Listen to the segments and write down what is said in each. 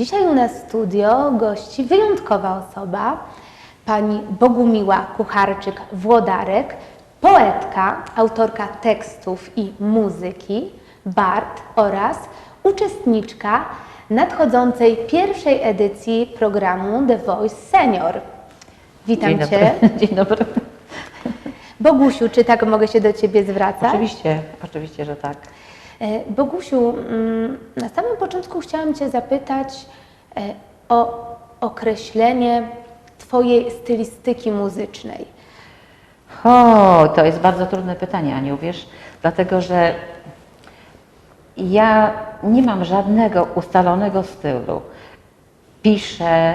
Dzisiaj u nas w studio gości wyjątkowa osoba, pani Bogumiła Kucharczyk-Włodarek, poetka, autorka tekstów i muzyki, bard oraz uczestniczka nadchodzącej pierwszej edycji programu The Voice Senior. Witam Dzień Cię. dobry. Dzień dobry. Bogusiu, czy tak mogę się do Ciebie zwracać? Oczywiście, oczywiście, że tak. E, Bogusiu, mm, na samym początku chciałam Cię zapytać e, o określenie Twojej stylistyki muzycznej. O, to jest bardzo trudne pytanie, Aniu, wiesz, dlatego że ja nie mam żadnego ustalonego stylu. Piszę,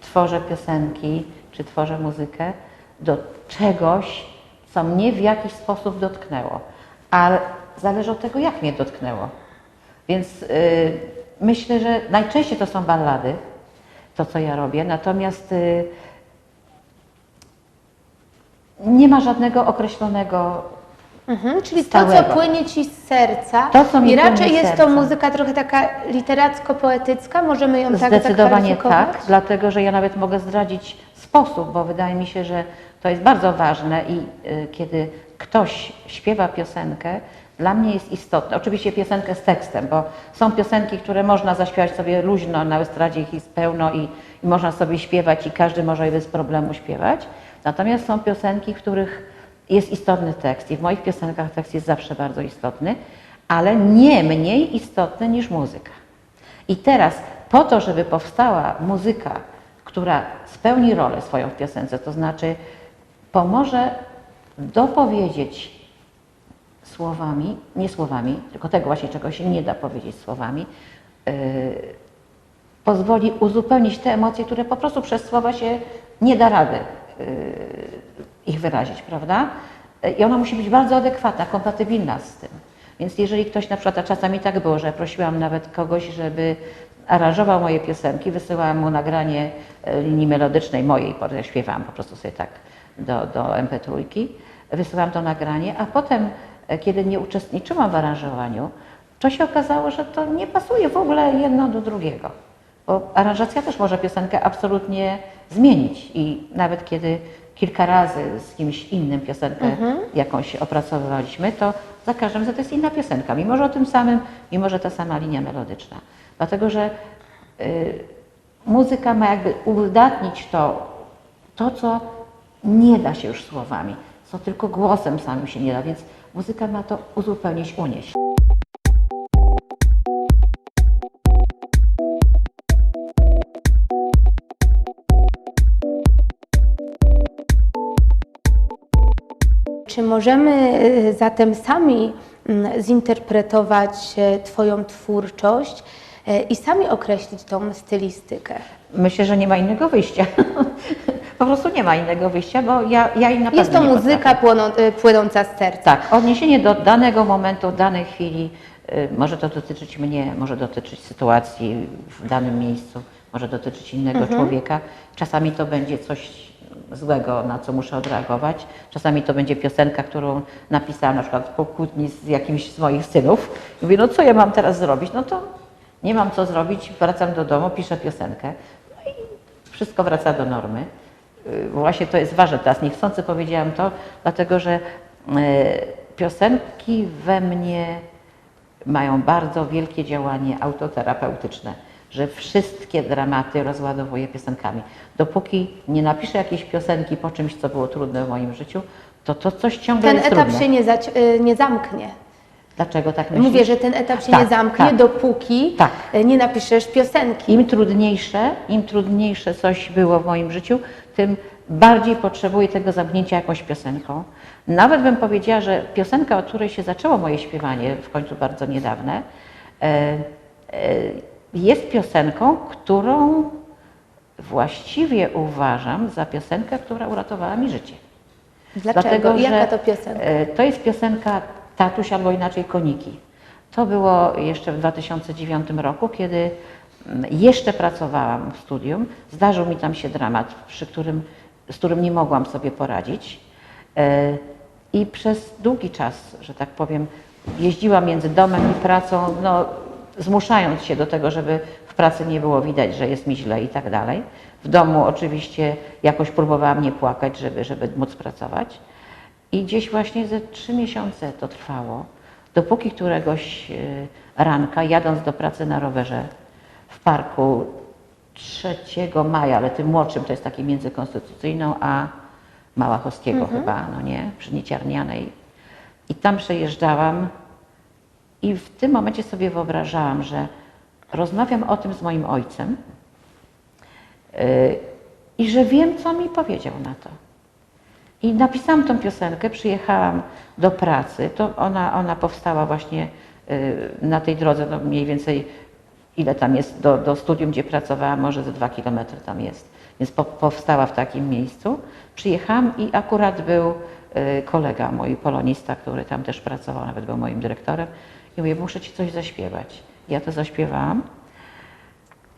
tworzę piosenki, czy tworzę muzykę do czegoś, co mnie w jakiś sposób dotknęło, ale zależy od tego, jak mnie dotknęło. Więc y, myślę, że najczęściej to są ballady, to co ja robię, natomiast y, nie ma żadnego określonego. Mhm, czyli to, Stałego. co płynie Ci z serca To, co mi i raczej jest to serca. muzyka trochę taka literacko-poetycka, możemy ją tak Zdecydowanie tak, dlatego że ja nawet mogę zdradzić sposób, bo wydaje mi się, że to jest bardzo ważne i y, kiedy ktoś śpiewa piosenkę, dla mnie jest istotne. Oczywiście piosenkę z tekstem, bo są piosenki, które można zaśpiewać sobie luźno, na estradzie ich jest pełno i, i można sobie śpiewać i każdy może je bez problemu śpiewać. Natomiast są piosenki, w których jest istotny tekst i w moich piosenkach tekst jest zawsze bardzo istotny, ale nie mniej istotny niż muzyka. I teraz po to, żeby powstała muzyka, która spełni rolę swoją w piosence, to znaczy pomoże dopowiedzieć słowami, nie słowami, tylko tego właśnie, czego się nie da powiedzieć słowami, yy, pozwoli uzupełnić te emocje, które po prostu przez słowa się nie da rady yy, ich wyrazić, prawda? I ona musi być bardzo adekwatna, kompatybilna z tym. Więc jeżeli ktoś na przykład, a czasami tak było, że prosiłam nawet kogoś, żeby aranżował moje piosenki, wysyłałam mu nagranie e, linii melodycznej mojej, bo ja śpiewałam po prostu sobie tak do, do MP3, wysyłałam to nagranie, a potem, e, kiedy nie uczestniczyłam w aranżowaniu, to się okazało, że to nie pasuje w ogóle jedno do drugiego. Bo aranżacja też może piosenkę absolutnie zmienić i nawet kiedy kilka razy z kimś innym piosenkę jakąś opracowywaliśmy, to za każdym razem to jest inna piosenka, mimo że o tym samym, mimo że ta sama linia melodyczna. Dlatego, że y, muzyka ma jakby uwydatnić to, to, co nie da się już słowami, co tylko głosem samym się nie da, więc muzyka ma to uzupełnić, unieść. Czy możemy y, zatem sami mm, zinterpretować e, Twoją twórczość e, i sami określić tą stylistykę? Myślę, że nie ma innego wyjścia. po prostu nie ma innego wyjścia, bo ja, ja i na Jest to muzyka płoną, y, płynąca z serca. Tak, odniesienie do danego momentu, danej chwili, y, może to dotyczyć mnie, może dotyczyć sytuacji w danym miejscu, może dotyczyć innego Mhm. człowieka. Czasami to będzie coś złego, na co muszę odreagować. Czasami to będzie piosenka, którą napisałam na przykład po kłótni z jakimś z moich synów. I mówię, no co ja mam teraz zrobić? No to nie mam co zrobić, wracam do domu, piszę piosenkę. No i wszystko wraca do normy. Y, Właśnie to jest ważne teraz. Niechcący powiedziałam to, dlatego że y, piosenki we mnie mają bardzo wielkie działanie autoterapeutyczne, że wszystkie dramaty rozładowuję piosenkami. Dopóki nie napiszę jakiejś piosenki po czymś, co było trudne w moim życiu, to to coś ciągle Ten jest etap trudne. się nie, y, nie zamknie. Dlaczego tak myślisz? Mówię, że ten etap się Tak, nie zamknie, tak. dopóki Tak. nie napiszesz piosenki. Im trudniejsze, im trudniejsze coś było w moim życiu, tym bardziej potrzebuję tego zamknięcia jakąś piosenką. Nawet bym powiedziała, że piosenka, od której się zaczęło moje śpiewanie, w końcu bardzo niedawne, e, e, jest piosenką, którą właściwie uważam za piosenkę, która uratowała mi życie. Dlaczego? Jaka to piosenka? e, To jest piosenka Tatuś albo inaczej Koniki. To było jeszcze w 2009 roku, kiedy mm, jeszcze pracowałam w studium. Zdarzył mi tam się dramat, przy którym, z którym nie mogłam sobie poradzić. E, I przez długi czas, że tak powiem, jeździłam między domem i pracą, no, zmuszając się do tego, żeby w pracy nie było widać, że jest mi źle i tak dalej. W domu oczywiście jakoś próbowałam nie płakać, żeby, żeby móc pracować. I gdzieś właśnie ze trzy miesiące to trwało, dopóki któregoś e, ranka, jadąc do pracy na rowerze w parku 3 maja, ale tym młodszym, to jest taki między Konstytucyjną a Małachowskiego chyba, no nie, przy Nieciarnianej. I tam przejeżdżałam i w tym momencie sobie wyobrażałam, że rozmawiam o tym z moim ojcem yy, i że wiem, co mi powiedział na to. I napisałam tą piosenkę, przyjechałam do pracy, to ona, ona powstała właśnie y, na tej drodze, no mniej więcej ile tam jest do, do studium, gdzie pracowałam, może ze dwa kilometry tam jest. Więc po, powstała w takim miejscu. Przyjechałam i akurat był y, kolega mój, polonista, który tam też pracował, nawet był moim dyrektorem. I mówię, muszę ci coś zaśpiewać. Ja to zaśpiewałam.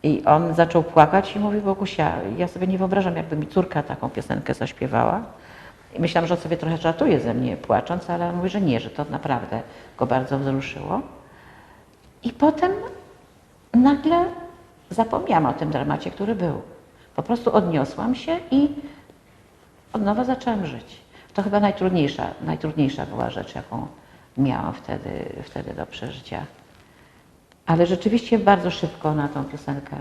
I on zaczął płakać i mówi, Bogusia, ja sobie nie wyobrażam, jakby mi córka taką piosenkę zaśpiewała. I myślałam, że on sobie trochę żartuje ze mnie płacząc, ale on mówi, że nie, że to naprawdę go bardzo wzruszyło. I potem nagle zapomniałam o tym dramacie, który był. Po prostu odniosłam się i od nowa zaczęłam żyć. To chyba najtrudniejsza, najtrudniejsza była rzecz, jaką miałam wtedy, wtedy do przeżycia. Ale rzeczywiście bardzo szybko na tą piosenkę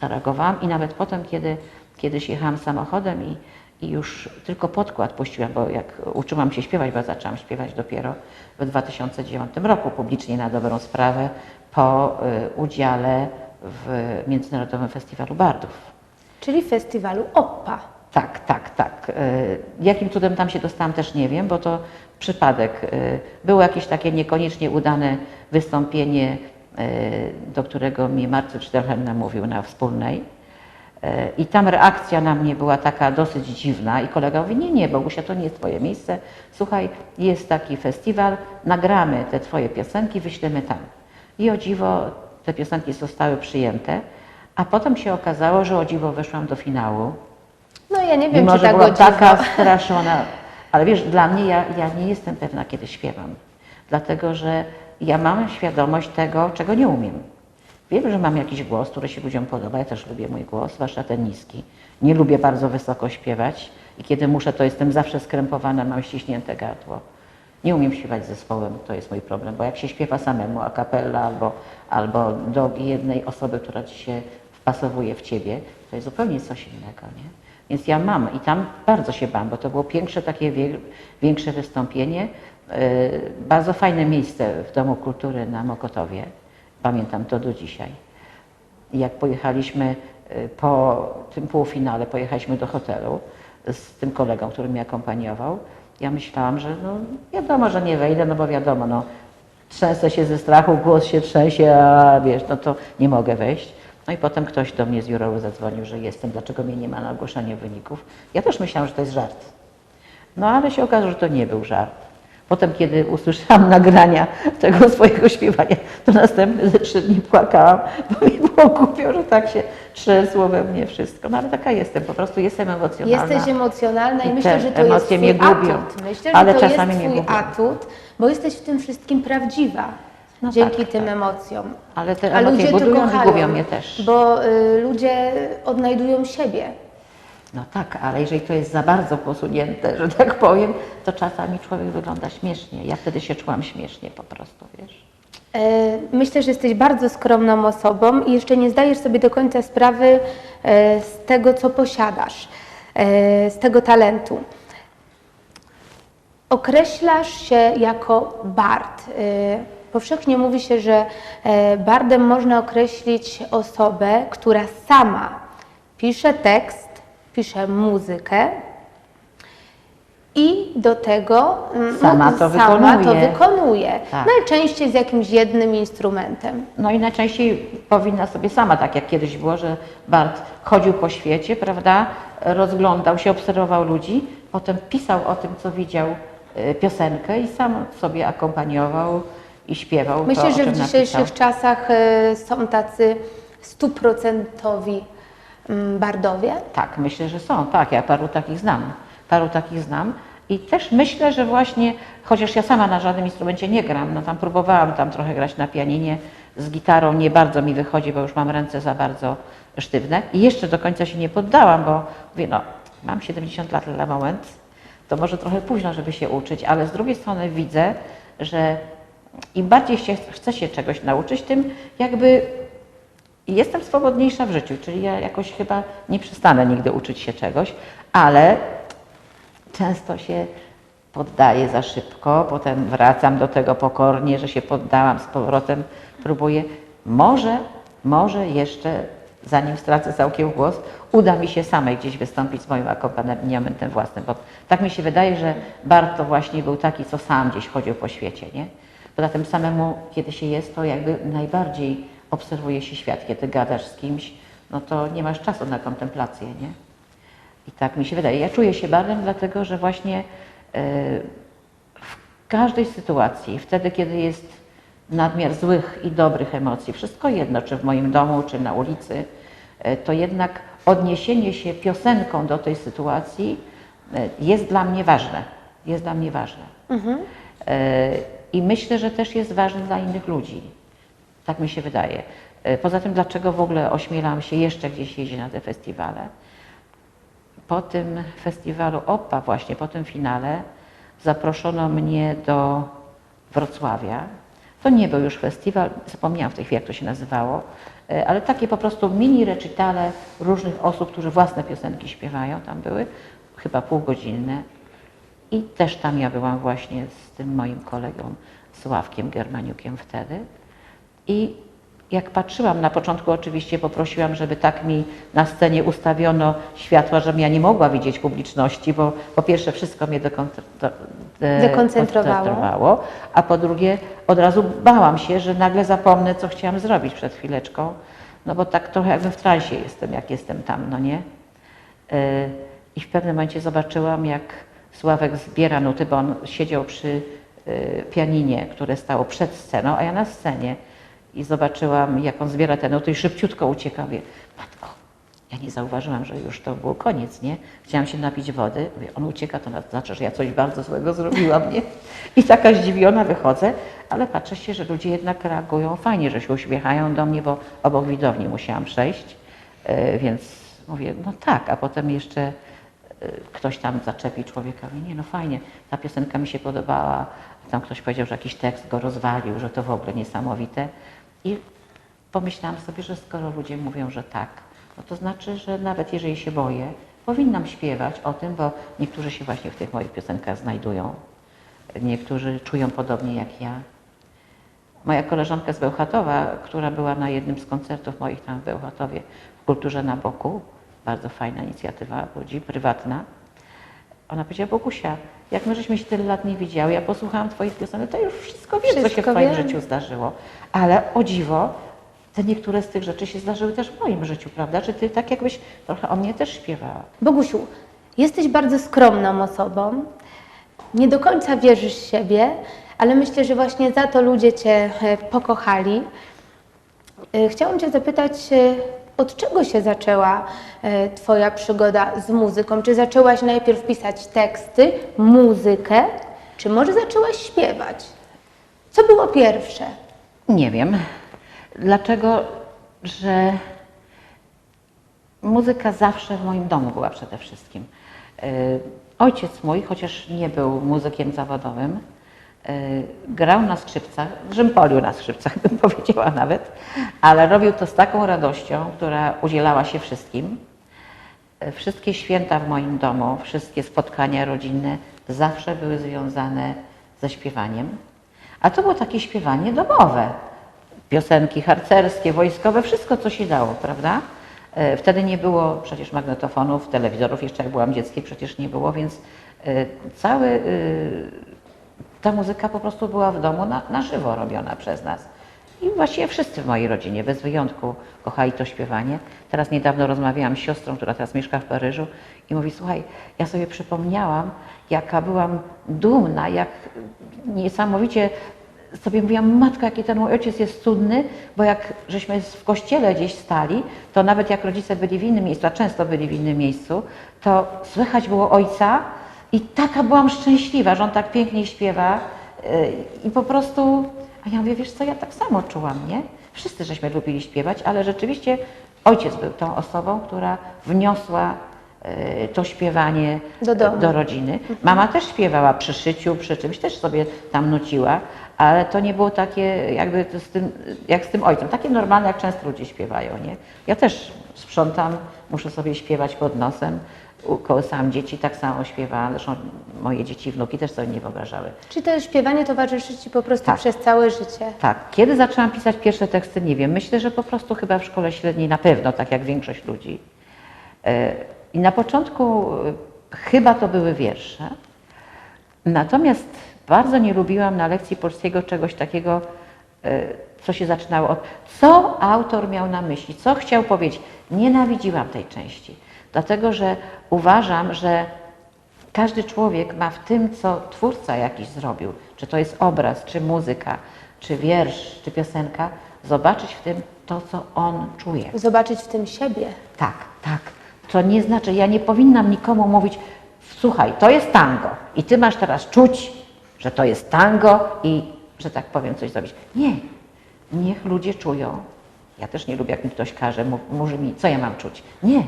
zareagowałam i nawet potem, kiedy kiedyś jechałam samochodem i, i już tylko podkład puściłam, bo jak uczyłam się śpiewać, bo zaczęłam śpiewać dopiero w 2009 roku publicznie na dobrą sprawę po y, udziale w Międzynarodowym Festiwalu Bardów. Czyli festiwalu OPPA. Tak, tak, tak. Y, Jakim cudem tam się dostałam też nie wiem, bo to przypadek. Y, Było jakieś takie niekoniecznie udane wystąpienie, do którego mi Marcel Czterchen namówił na wspólnej. I tam reakcja na mnie była taka dosyć dziwna i kolega mówi, nie, nie, Bogusia, to nie jest twoje miejsce. Słuchaj, jest taki festiwal, nagramy te twoje piosenki, wyślemy tam. I o dziwo te piosenki zostały przyjęte, a potem się okazało, że o dziwo weszłam do finału. No ja nie wiem, Mimo, czy tak dziwo. taka straszona. Ale wiesz, dla mnie ja, ja nie jestem pewna, kiedy śpiewam. Dlatego, że ja mam świadomość tego, czego nie umiem. Wiem, że mam jakiś głos, który się ludziom podoba. Ja też lubię mój głos, zwłaszcza ten niski. Nie lubię bardzo wysoko śpiewać i kiedy muszę, to jestem zawsze skrępowana, mam ściśnięte gardło. Nie umiem śpiewać zespołem, to jest mój problem, bo jak się śpiewa samemu, a capella albo, albo do jednej osoby, która ci się wpasowuje w ciebie, to jest zupełnie coś innego, nie? Więc ja mam i tam bardzo się bałam, bo to było pierwsze takie większe wystąpienie. Yy, bardzo fajne miejsce w Domu Kultury na Mokotowie. Pamiętam to do dzisiaj. Jak pojechaliśmy y, po tym półfinale, pojechaliśmy do hotelu z tym kolegą, który mnie akompaniował, ja myślałam, że no wiadomo, że nie wejdę, no bo wiadomo, no trzęsę się ze strachu, głos się trzęsie, a wiesz, no to nie mogę wejść. No i potem ktoś do mnie z Juroły zadzwonił, że jestem, dlaczego mnie nie ma na ogłoszenie wyników. Ja też myślałam, że to jest żart. No ale się okazało, że to nie był żart. Potem, kiedy usłyszałam nagrania tego swojego śpiewania, to następne ze trzy dni płakałam, bo mi było głupio, że tak się trzęsło we mnie wszystko. No ale taka jestem, po prostu jestem emocjonalna. Jesteś emocjonalna i, I myślę, że to jest twój mnie gubią. atut. Myślę, Ale że to czasami jest twój atut, bo jesteś w tym wszystkim prawdziwa. No dzięki tak, tym tak. emocjom. Ale te A emocje ludzie to budują i kochają, gubią mnie też. Bo y, ludzie odnajdują siebie. No tak, ale jeżeli to jest za bardzo posunięte, że tak powiem, to czasami człowiek wygląda śmiesznie. Ja wtedy się czułam śmiesznie po prostu, wiesz. E, Myślę, że jesteś bardzo skromną osobą i jeszcze nie zdajesz sobie do końca sprawy e, z tego, co posiadasz, e, z tego talentu. Określasz się jako bard. Powszechnie mówi się, że bardem można określić osobę, która sama pisze tekst, pisze muzykę i do tego mm, Sama to sama to wykonuje. wykonuje. Tak. Najczęściej z jakimś jednym instrumentem. No i najczęściej powinna sobie sama, tak jak kiedyś było, że Bart chodził po świecie, prawda, rozglądał się, obserwował ludzi, potem pisał o tym, co widział, y, piosenkę i sam sobie akompaniował i śpiewał Myślę, to, że w dzisiejszych napisał. czasach e, są tacy stuprocentowi bardowie. Tak, myślę, że są. Tak, ja paru takich znam. Paru takich znam. I też myślę, że właśnie, chociaż ja sama na żadnym instrumencie nie gram, no tam próbowałam tam trochę grać na pianinie, z gitarą nie bardzo mi wychodzi, bo już mam ręce za bardzo sztywne. I jeszcze do końca się nie poddałam, bo mówię, no mam 70 lat na moment, to może trochę późno, żeby się uczyć, ale z drugiej strony widzę, że im bardziej się, chce się czegoś nauczyć, tym jakby jestem swobodniejsza w życiu, czyli ja jakoś chyba nie przestanę nigdy uczyć się czegoś, ale często się poddaję za szybko, potem wracam do tego pokornie, że się poddałam z powrotem, próbuję. Może, może jeszcze, zanim stracę całkiem głos, uda mi się samej gdzieś wystąpić z moim akompaniamentem własnym, bo tak mi się wydaje, że Bart to właśnie był taki, co sam gdzieś chodził po świecie, nie? Poza tym samemu, kiedy się jest, to jakby najbardziej obserwuje się świat. Kiedy gadasz z kimś, no to nie masz czasu na kontemplację, nie? I tak mi się wydaje. Ja czuję się bardem, dlatego że właśnie e, w każdej sytuacji, wtedy kiedy jest nadmiar złych i dobrych emocji, wszystko jedno, czy w moim domu, czy na ulicy, e, to jednak odniesienie się piosenką do tej sytuacji e, jest dla mnie ważne. Jest dla mnie ważne. E, I myślę, że też jest ważne dla innych ludzi. Tak mi się wydaje. E, Poza tym, dlaczego w ogóle ośmielam się jeszcze gdzieś jeździć na te festiwale? Po tym festiwalu OPA, właśnie po tym finale, zaproszono mnie do Wrocławia. To nie był już festiwal, zapomniałam w tej chwili, jak to się nazywało, e, ale takie po prostu mini recitale różnych osób, którzy własne piosenki śpiewają, tam były, chyba półgodzinne. I też tam ja byłam właśnie z tym moim kolegą Sławkiem Germaniukiem wtedy. I jak patrzyłam, na początku oczywiście poprosiłam, żeby tak mi na scenie ustawiono światła, żebym ja nie mogła widzieć publiczności, bo po pierwsze wszystko mnie de- Dekoncentrowało. koncentrowało, a po drugie od razu bałam się, że nagle zapomnę, co chciałam zrobić przed chwileczką, no bo tak trochę jakby w transie jestem, jak jestem tam, no nie? Yy, I w pewnym momencie zobaczyłam, jak Sławek zbiera nuty, bo on siedział przy yy, pianinie, które stało przed sceną, a ja na scenie. I zobaczyłam, jak on zbiera te nuty i szybciutko ucieka. Mówię, matko, ja nie zauważyłam, że już to był koniec, nie? Chciałam się napić wody. Mówię, on ucieka, to znaczy, że ja coś bardzo złego zrobiłam, nie? I taka zdziwiona wychodzę, ale patrzę się, że ludzie jednak reagują fajnie, że się uśmiechają do mnie, bo obok widowni musiałam przejść, e, więc mówię, no tak, a potem jeszcze e, ktoś tam zaczepi człowieka, mówi, nie no fajnie, ta piosenka mi się podobała, tam ktoś powiedział, że jakiś tekst go rozwalił, że to w ogóle niesamowite i pomyślałam sobie, że skoro ludzie mówią, że tak, no to znaczy, że nawet jeżeli się boję, powinnam śpiewać o tym, bo niektórzy się właśnie w tych moich piosenkach znajdują. Niektórzy czują podobnie jak ja. Moja koleżanka z Bełchatowa, która była na jednym z koncertów moich tam w Bełchatowie w Kulturze na Boku, bardzo fajna inicjatywa ludzi, prywatna, ona powiedziała, Bogusia, jak my żeśmy się tyle lat nie widziały, ja posłuchałam Twoich piosenek, to już wszystko wiem, co się w Wszystko Twoim wiem. życiu zdarzyło. Ale o dziwo, te niektóre z tych rzeczy się zdarzyły też w moim życiu, prawda? Czy Ty tak jakbyś trochę o mnie też śpiewała? Bogusiu, jesteś bardzo skromną osobą. Nie do końca wierzysz w siebie, ale myślę, że właśnie za to ludzie Cię e, pokochali. E, Chciałam Cię zapytać, e, od czego się zaczęła e, Twoja przygoda z muzyką? Czy zaczęłaś najpierw pisać teksty, muzykę, czy może zaczęłaś śpiewać? Co było pierwsze? Nie wiem. Dlaczego, że muzyka zawsze w moim domu była przede wszystkim. Yy, Ojciec mój, chociaż nie był muzykiem zawodowym, grał na skrzypcach, rzympolił na skrzypcach, bym powiedziała nawet, ale robił to z taką radością, która udzielała się wszystkim. Yy, Wszystkie święta w moim domu, wszystkie spotkania rodzinne zawsze były związane ze śpiewaniem. A to było takie śpiewanie domowe. Piosenki harcerskie, wojskowe, wszystko co się dało, prawda? E, Wtedy nie było przecież magnetofonów, telewizorów, jeszcze jak byłam dzieckiem przecież nie było, więc e, cały, e, ta muzyka po prostu była w domu na, na żywo robiona przez nas. I właściwie wszyscy w mojej rodzinie, bez wyjątku, kochali to śpiewanie. Teraz niedawno rozmawiałam z siostrą, która teraz mieszka w Paryżu i mówi, słuchaj, ja sobie przypomniałam, jaka byłam dumna, jak niesamowicie sobie mówiłam, matko, jaki ten mój ojciec jest cudny, bo jak żeśmy w kościele gdzieś stali, to nawet jak rodzice byli w innym miejscu, a często byli w innym miejscu, to słychać było ojca i taka byłam szczęśliwa, że on tak pięknie śpiewa yy, i po prostu, a ja mówię, wiesz co, ja tak samo czułam, nie? Wszyscy żeśmy lubili śpiewać, ale rzeczywiście ojciec był tą osobą, która wniosła e, to śpiewanie Do do rodziny. Mama też śpiewała przy szyciu, przy czymś, też sobie tam nuciła, ale to nie było takie jakby z tym, jak z tym ojcem, takie normalne, jak często ludzie śpiewają, nie? Ja też sprzątam, muszę sobie śpiewać pod nosem, kołysałam dzieci, tak samo śpiewałam, zresztą moje dzieci i wnuki też sobie nie wyobrażały. Czy to śpiewanie towarzyszy Ci po prostu Tak. przez całe życie? Tak, kiedy zaczęłam pisać pierwsze teksty, nie wiem. Myślę, że po prostu chyba w szkole średniej na pewno, tak jak większość ludzi. E, I na początku e, chyba to były wiersze. Natomiast bardzo nie lubiłam na lekcji polskiego czegoś takiego, e, co się zaczynało od co autor miał na myśli, co chciał powiedzieć. Nienawidziłam tej części, dlatego że uważam, że każdy człowiek ma w tym, co twórca jakiś zrobił, czy to jest obraz, czy muzyka, czy wiersz, czy piosenka, zobaczyć w tym to, co on czuje. Zobaczyć w tym siebie. Tak, tak. To nie znaczy, ja nie powinnam nikomu mówić, słuchaj, to jest tango i ty masz teraz czuć, że to jest tango i, że tak powiem, coś zrobić. Nie. Niech ludzie czują. Ja też nie lubię, jak mi ktoś każe, mówi mi, co ja mam czuć. Nie.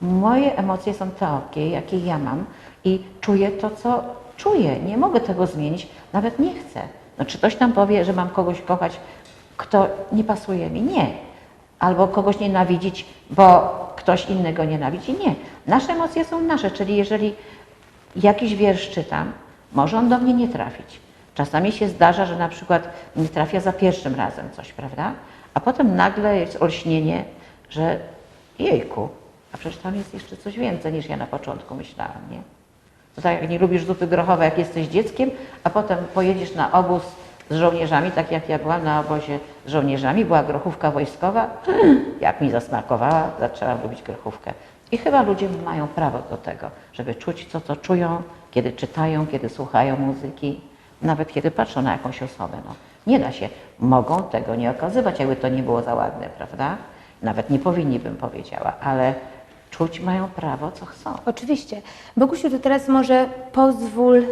Moje emocje są takie, jakie ja mam i czuję to, co czuję. Nie mogę tego zmienić, nawet nie chcę. No, czy ktoś tam powie, że mam kogoś kochać, kto nie pasuje mi? Nie. Albo kogoś nienawidzić, bo ktoś innego nienawidzi? Nie. Nasze emocje są nasze, czyli jeżeli jakiś wiersz czytam, może on do mnie nie trafić. Czasami się zdarza, że na przykład nie trafia za pierwszym razem coś, prawda? A potem nagle jest olśnienie, że jejku, a przecież tam jest jeszcze coś więcej niż ja na początku myślałam, nie? To tak jak nie lubisz zupy grochowej, jak jesteś dzieckiem, a potem pojedziesz na obóz z żołnierzami, tak jak ja byłam na obozie z żołnierzami, była grochówka wojskowa, jak mi zasmakowała, zaczęłam lubić grochówkę. I chyba ludzie mają prawo do tego, żeby czuć, co to czują, kiedy czytają, kiedy słuchają muzyki, nawet kiedy patrzą na jakąś osobę. No, nie da się, mogą tego nie okazywać, jakby to nie było za ładne, prawda? Nawet nie powinni, bym powiedziała, ale czuć mają prawo, co chcą. Oczywiście. Bogusiu, to teraz może pozwól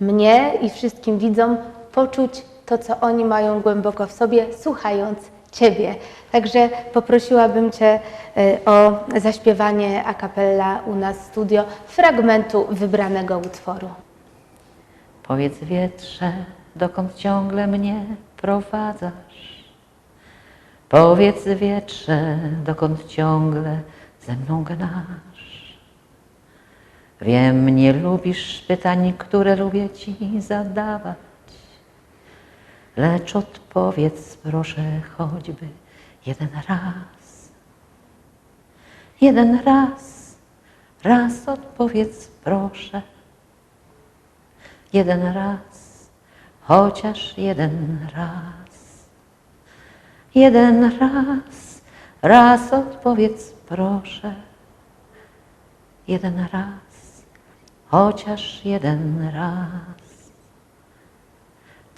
mnie i wszystkim widzom poczuć to, co oni mają głęboko w sobie, słuchając Ciebie. Także poprosiłabym Cię y, o zaśpiewanie a cappella u nas w studio fragmentu wybranego utworu. Powiedz wietrze, dokąd ciągle mnie prowadzasz. Powiedz wietrze, dokąd ciągle ze mną gnasz. Wiem, nie lubisz pytań, które lubię ci zadawać. Lecz odpowiedz proszę choćby jeden raz. Jeden raz, raz odpowiedz proszę. Jeden raz, chociaż jeden raz. Jeden raz, raz odpowiedz proszę. Jeden raz, chociaż jeden raz.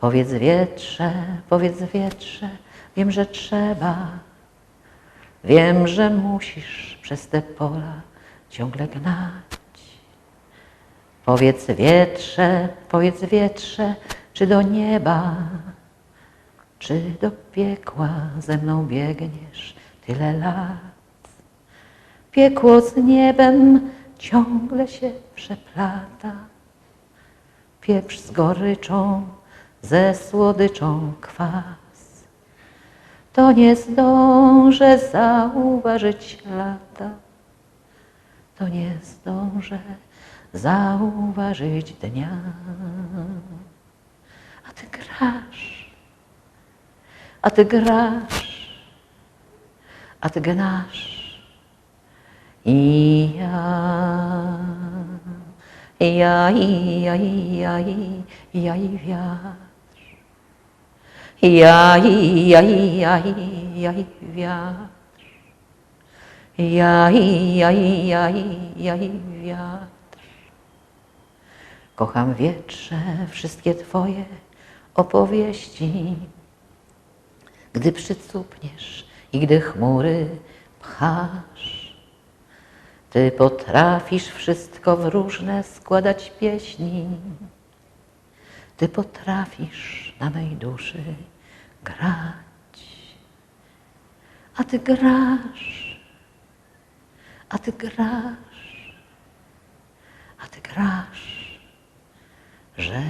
Powiedz wietrze, powiedz wietrze, wiem, że trzeba. Wiem, że musisz przez te pola ciągle gnać. Powiedz wietrze, powiedz wietrze, czy do nieba, czy do piekła ze mną biegniesz tyle lat. Piekło z niebem ciągle się przeplata, pieprz z goryczą, ze słodyczą kwas. To nie zdążę zauważyć lata, to nie zdążę zauważyć dnia. A ty grasz, a ty grasz, a ty gnasz. I ja, i ja, i ja, i wiatr. I ja, i ja, i wiatr. Ja, i ja, i ja, i ja, i wiatr. Kocham wietrze, wszystkie Twoje opowieści. Gdy przycupniesz i gdy chmury pchasz, Ty potrafisz wszystko w różne składać pieśni. Ty potrafisz na mej duszy grać. a ty grasz, a ty grasz, a ty grasz, że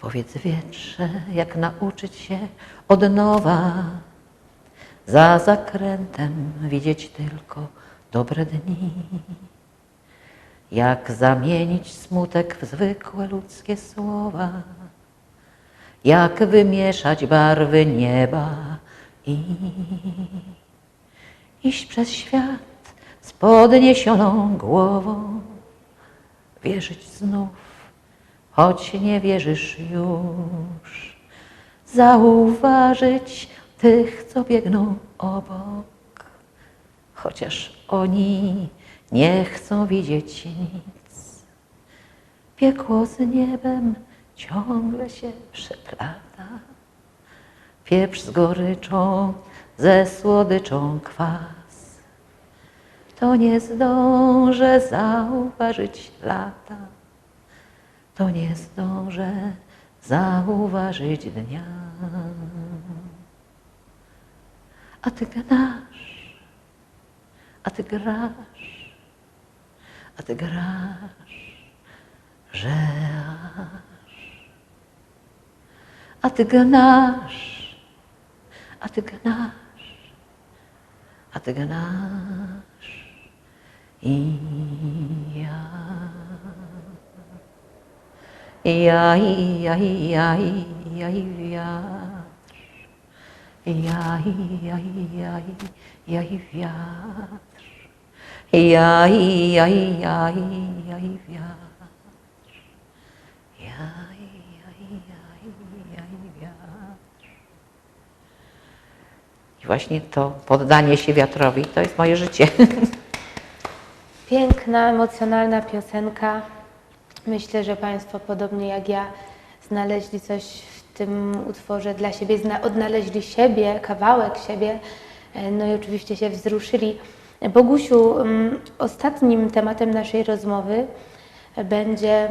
Powiedz wietrze, jak nauczyć się od nowa, za zakrętem widzieć tylko dobre dni. Jak zamienić smutek w zwykłe ludzkie słowa, jak wymieszać barwy nieba i iść przez świat z podniesioną głową, wierzyć znów, choć nie wierzysz już, zauważyć tych, co biegną obok, chociaż oni nie chcą widzieć nic. Piekło z niebem ciągle się przeplata, pieprz z goryczą, ze słodyczą kwas. To nie zdążę zauważyć lata, to nie zdążę zauważyć dnia. A ty gnasz, a ty grasz, a ty grasz, że aż. A ty gnasz, a ty gnasz, a ty gnasz i ja. Ja, ja, ja, ja, ja. Ja, ja, ja, ja, wiatr. Ja, ja, ja, ja, wiatr. Ja, ja, ja, ja, wiatr. I właśnie to poddanie się wiatrowi to jest moje życie. Piękna, emocjonalna piosenka. Myślę, że Państwo, podobnie jak ja, znaleźli coś w tym utworze dla siebie, odnaleźli siebie, kawałek siebie, e, no i oczywiście się wzruszyli. Bogusiu, mm, ostatnim tematem naszej rozmowy będzie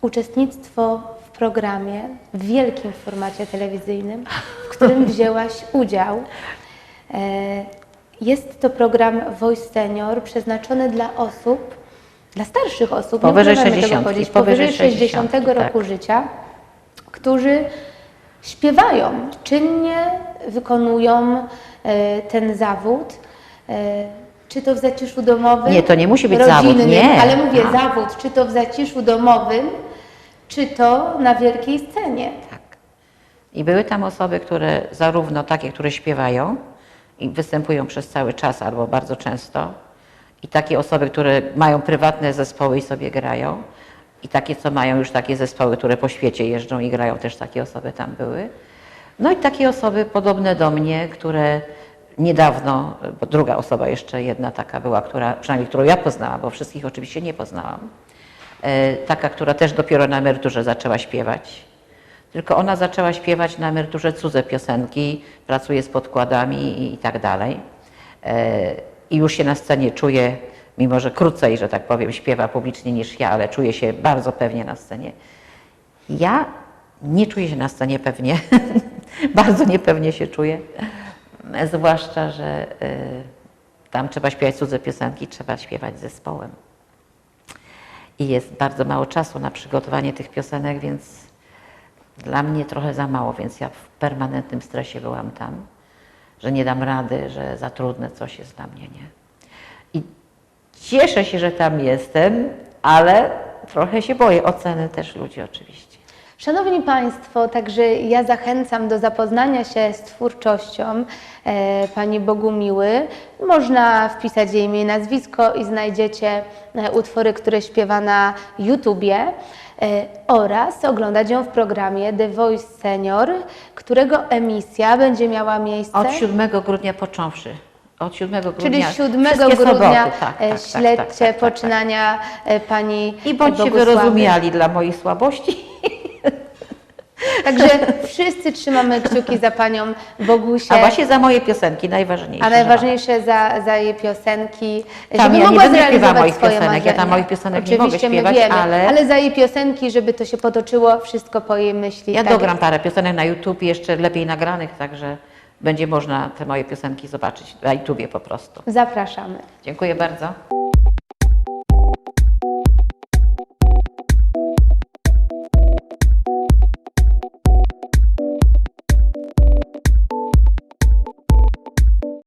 uczestnictwo w programie, w wielkim formacie telewizyjnym, w którym wzięłaś udział. E, Jest to program Voice Senior przeznaczony dla osób, dla starszych osób, Powyżej nie możemy 60, tego powiedzieć, powyżej powyżej 60 60, roku tak. życia, którzy śpiewają, czynnie wykonują e, ten zawód. E, Czy to w zaciszu domowym? Nie, to nie musi być zawód, rodzinnym, nie. Ale mówię A. zawód, czy to w zaciszu domowym, czy to na wielkiej scenie. Tak. I były tam osoby, które zarówno takie, które śpiewają i występują przez cały czas albo bardzo często, i takie osoby, które mają prywatne zespoły i sobie grają, i takie, co mają już takie zespoły, które po świecie jeżdżą i grają, też takie osoby tam były. No i takie osoby podobne do mnie, które niedawno, bo druga osoba jeszcze jedna taka była, która, przynajmniej którą ja poznałam, bo wszystkich oczywiście nie poznałam, e, taka, która też dopiero na emeryturze zaczęła śpiewać. Tylko ona zaczęła śpiewać na emeryturze cudze piosenki, pracuje z podkładami i, i tak dalej. E, I już się na scenie czuje, mimo że krócej, że tak powiem, śpiewa publicznie niż ja, ale czuje się bardzo pewnie na scenie. Ja nie czuję się na scenie pewnie, bardzo niepewnie się czuję, zwłaszcza, że y, tam trzeba śpiewać cudze piosenki, trzeba śpiewać zespołem. I jest bardzo mało czasu na przygotowanie tych piosenek, więc dla mnie trochę za mało, więc ja w permanentnym stresie byłam tam, że nie dam rady, że za trudne coś jest dla mnie, nie? Cieszę się, że tam jestem, ale trochę się boję oceny też ludzi oczywiście. Szanowni Państwo, także ja zachęcam do zapoznania się z twórczością e, Pani Bogumiły. Można wpisać jej imię i nazwisko i znajdziecie e, utwory, które śpiewa na YouTubie e, oraz oglądać ją w programie The Voice Senior, którego emisja będzie miała miejsce Od 7 grudnia począwszy. Od 7 grudnia. Czyli 7 wszystkie grudnia soboty, tak, e, tak, śledźcie tak, tak, tak, tak. poczynania e, Pani I bądźcie wyrozumiali dla moich słabości. Także wszyscy trzymamy kciuki za panią Bogusię. A właśnie za moje piosenki, najważniejsze. A najważniejsze za, za jej piosenki, Tam żeby ja nie mogła będę śpiewała moich piosenek, ja tam moich piosenek nie Oczywiście mogę śpiewać, my wiemy, ale- ale za jej piosenki, żeby to się potoczyło wszystko po jej myśli. Ja tak dogram parę piosenek na YouTube, jeszcze lepiej nagranych, także będzie można te moje piosenki zobaczyć na YouTubie po prostu. Zapraszamy. Dziękuję bardzo.